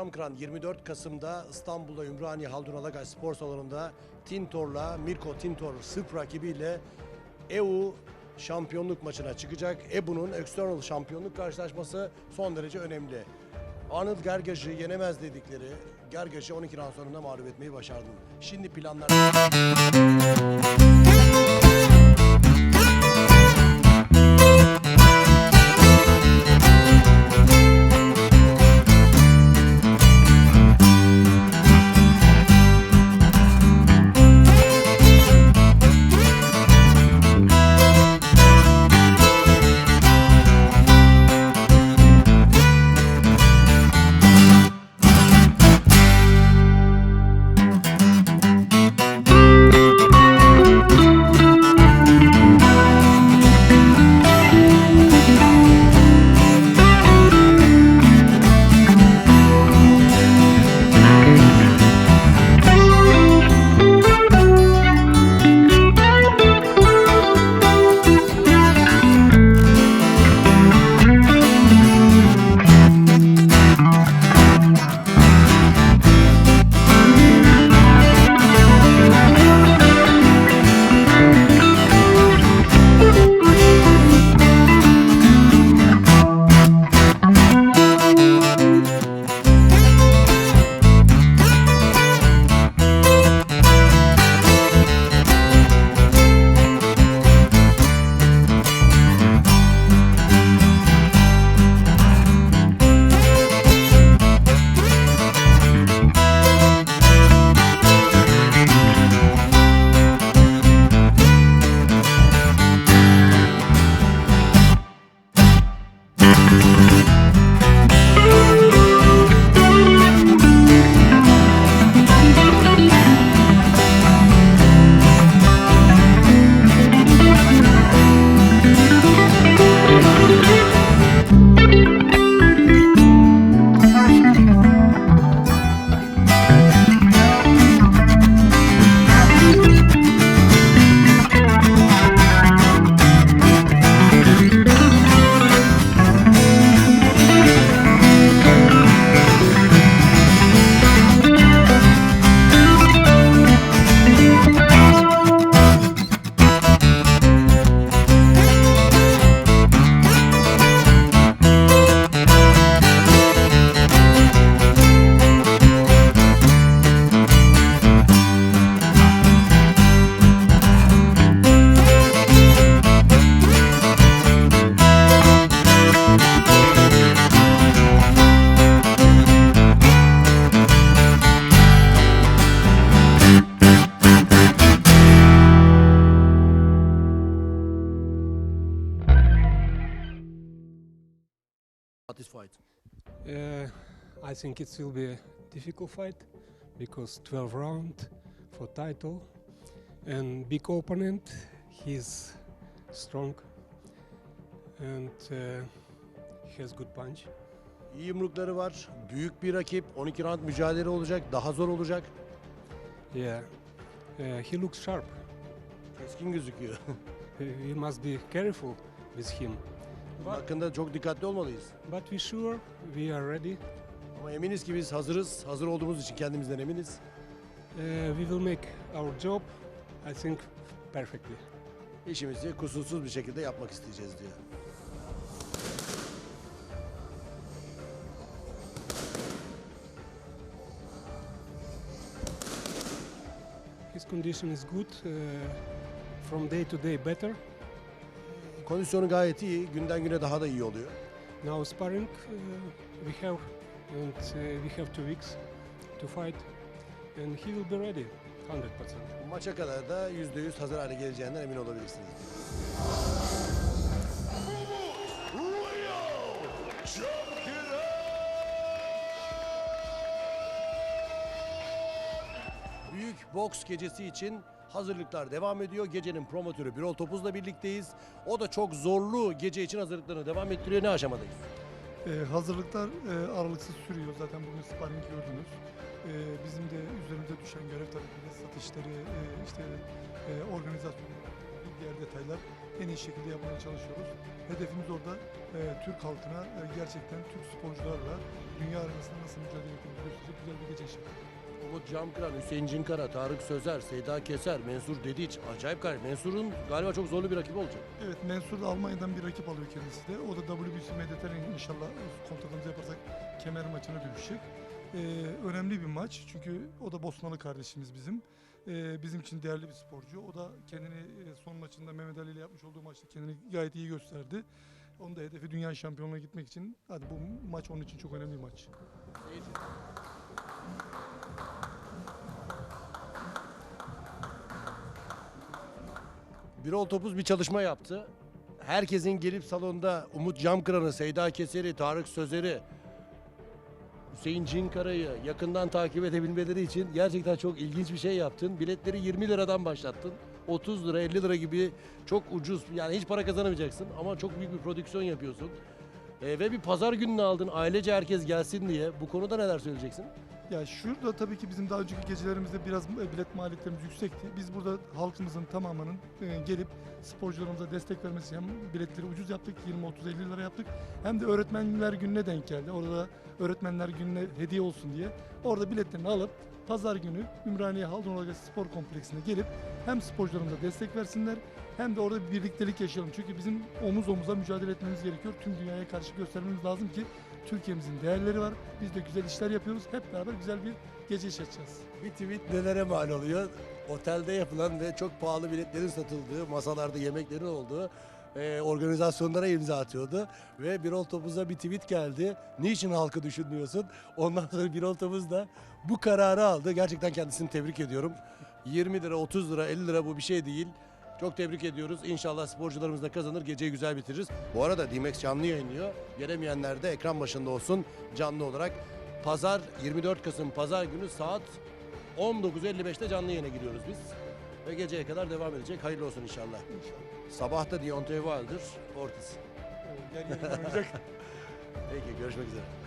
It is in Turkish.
cam kıran 24 Kasım'da İstanbul'da Ümraniye Haldun Alagay Spor Salonu'nda Tintor'la Mirko Tintor Sırp rakibiyle EU şampiyonluk maçına çıkacak. EBU'nun external şampiyonluk karşılaşması son derece önemli. Arnold Gergaj'ı yenemez dedikleri Gergaj'ı 12 round sonunda mağlup etmeyi başardın. Şimdi planlar... fight. Uh, I think it will be a difficult fight because 12 round for title and big opponent. He's strong and uh, he has good punch. İyi yumrukları var. Büyük bir rakip. 12 round mücadele olacak. Daha zor olacak. Yeah, uh, he looks sharp. Keskin gözüküyor. We must be careful with him. Bunun hakkında çok dikkatli olmalıyız. But we sure we are ready. Ama eminiz ki biz hazırız. Hazır olduğumuz için kendimizden eminiz. Uh, we will make our job, I think, perfectly. İşimizi kusursuz bir şekilde yapmak isteyeceğiz diyor. His condition is good, uh, from day to day better. Kondisyonu gayet iyi. Günden güne daha da iyi oluyor. Now sparring uh, we have, and uh, we have two weeks to fight, and he will be ready, 100%. Maça kadar da %100 hazır hale geleceğinden emin olabilirsiniz. Büyük boks gecesi için hazırlıklar devam ediyor. Gecenin promotörü Birol Topuz'la birlikteyiz. O da çok zorlu gece için hazırlıklarını devam ettiriyor. Ne aşamadayız? Ee, hazırlıklar e, aralıksız sürüyor. Zaten bugün sparring gördünüz. Ee, bizim de üzerimize düşen görev tabii ki satışları, e, işte e, organizasyonu diğer detaylar en iyi şekilde yapmaya çalışıyoruz. Hedefimiz orada e, Türk halkına e, gerçekten Türk sporcularla dünya arenasında nasıl mücadele ettiğimizi gösterecek güzel bir gece yaşadık. Umut Camkıran, Hüseyin Cinkara, Tarık Sözer, Seyda Keser, Mensur Dediç. Acayip galiba. Mensur'un galiba çok zorlu bir rakibi olacak. Evet Mensur da Almanya'dan bir rakip alıyor kendisi de. O da WBC Mediterranean inşallah kontratımızı yaparsak kemer maçına dönüşecek. Ee, önemli bir maç çünkü o da Bosnalı kardeşimiz bizim. Ee, bizim için değerli bir sporcu. O da kendini e, son maçında Mehmet Ali ile yapmış olduğu maçta kendini gayet iyi gösterdi. Onun da hedefi dünya şampiyonluğuna gitmek için. Hadi bu maç onun için çok önemli bir maç. Birol Topuz bir çalışma yaptı. Herkesin gelip salonda Umut Camkıran'ı, Seyda Keser'i, Tarık Sözer'i, Hüseyin Cinkara'yı yakından takip edebilmeleri için gerçekten çok ilginç bir şey yaptın. Biletleri 20 liradan başlattın. 30 lira, 50 lira gibi çok ucuz. Yani hiç para kazanamayacaksın ama çok büyük bir prodüksiyon yapıyorsun. Ee, ve bir pazar gününü aldın. Ailece herkes gelsin diye. Bu konuda neler söyleyeceksin? Ya şurada tabii ki bizim daha önceki gecelerimizde biraz e, bilet maliyetlerimiz yüksekti. Biz burada halkımızın tamamının e, gelip sporcularımıza destek vermesi hem biletleri ucuz yaptık 20-30-50 lira yaptık hem de öğretmenler gününe denk geldi. Orada öğretmenler gününe hediye olsun diye orada biletlerini alıp pazar günü Ümraniye Haldun Olga Spor Kompleksine gelip hem sporcularımıza destek versinler hem de orada bir birliktelik yaşayalım. Çünkü bizim omuz omuza mücadele etmemiz gerekiyor. Tüm dünyaya karşı göstermemiz lazım ki Türkiye'mizin değerleri var. Biz de güzel işler yapıyoruz. Hep beraber güzel bir gece yaşayacağız. Bir tweet nelere mal oluyor? Otelde yapılan ve çok pahalı biletlerin satıldığı, masalarda yemeklerin olduğu e, organizasyonlara imza atıyordu. Ve Birol Topuz'a bir tweet geldi. Niçin halkı düşünmüyorsun? Ondan sonra Birol Topuz da bu kararı aldı. Gerçekten kendisini tebrik ediyorum. 20 lira, 30 lira, 50 lira bu bir şey değil. Çok tebrik ediyoruz. İnşallah sporcularımız da kazanır. Geceyi güzel bitiririz. Bu arada D-Max canlı yayınlıyor. Gelemeyenler de ekran başında olsun canlı olarak. Pazar 24 Kasım Pazar günü saat 19.55'te canlı yayına giriyoruz biz. Ve geceye kadar devam edecek. Hayırlı olsun inşallah. İnşallah. Sabah da Deontay Wilder, Ortiz. Peki görüşmek üzere.